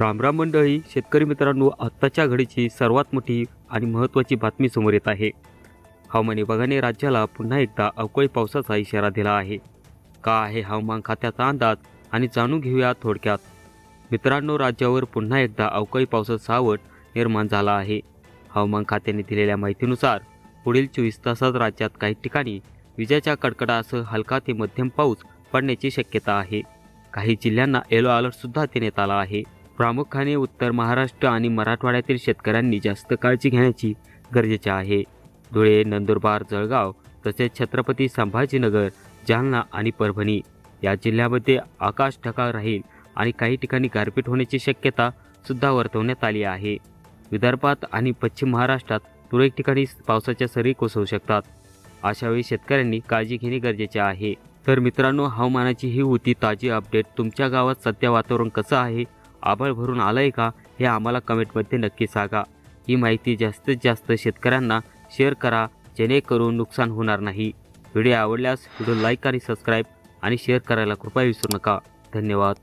रामराम मंडळी शेतकरी मित्रांनो आत्ताच्या घडीची सर्वात मोठी आणि महत्त्वाची बातमी समोर येत आहे. हवामान विभागाने राज्याला पुन्हा एकदा अवकाळी पावसाचा इशारा दिला आहे. का आहे हवामान खात्याचा अंदाज आणि जाणून घेऊया थोडक्यात. मित्रांनो राज्यावर पुन्हा एकदा अवकाळी पावसाचा सावट निर्माण झाला आहे. हवामान खात्याने दिलेल्या माहितीनुसार पुढील चोवीस तासात राज्यात काही ठिकाणी विजेच्या कडकडासह हलका ते मध्यम पाऊस पडण्याची शक्यता आहे. काही जिल्ह्यांना येलो अलर्टसुद्धा देण्यात आला आहे. प्रामुख्याने उत्तर महाराष्ट्र आणि मराठवाड्यातील शेतकऱ्यांनी जास्त काळजी घेण्याची गरजेचे आहे. धुळे नंदुरबार जळगाव तसेच छत्रपती संभाजीनगर जालना आणि परभणी या जिल्ह्यामध्ये आकाश ढगाळ राहील आणि काही ठिकाणी गारपीट होण्याची शक्यता सुद्धा वर्तवण्यात आली आहे. विदर्भात आणि पश्चिम महाराष्ट्रात तुरळक ठिकाणी पावसाच्या सरी कोसळू शकतात. अशावेळी शेतकऱ्यांनी काळजी घेणे गरजेचे आहे. तर मित्रांनो हवामानाची ही होती ताजी अपडेट. तुमच्या गावात सध्या वातावरण कसं आहे? आभाळ भरून आलं आहे का हे आम्हाला कमेंटमध्ये नक्की सांगा. ही माहिती जास्तीत जास्त शेतकऱ्यांना शेअर करा जेणेकरून नुकसान होणार नाही. व्हिडिओ आवडल्यास व्हिडिओ लाईक आणि सबस्क्राईब आणि शेअर करायला कृपया विसरू नका. धन्यवाद.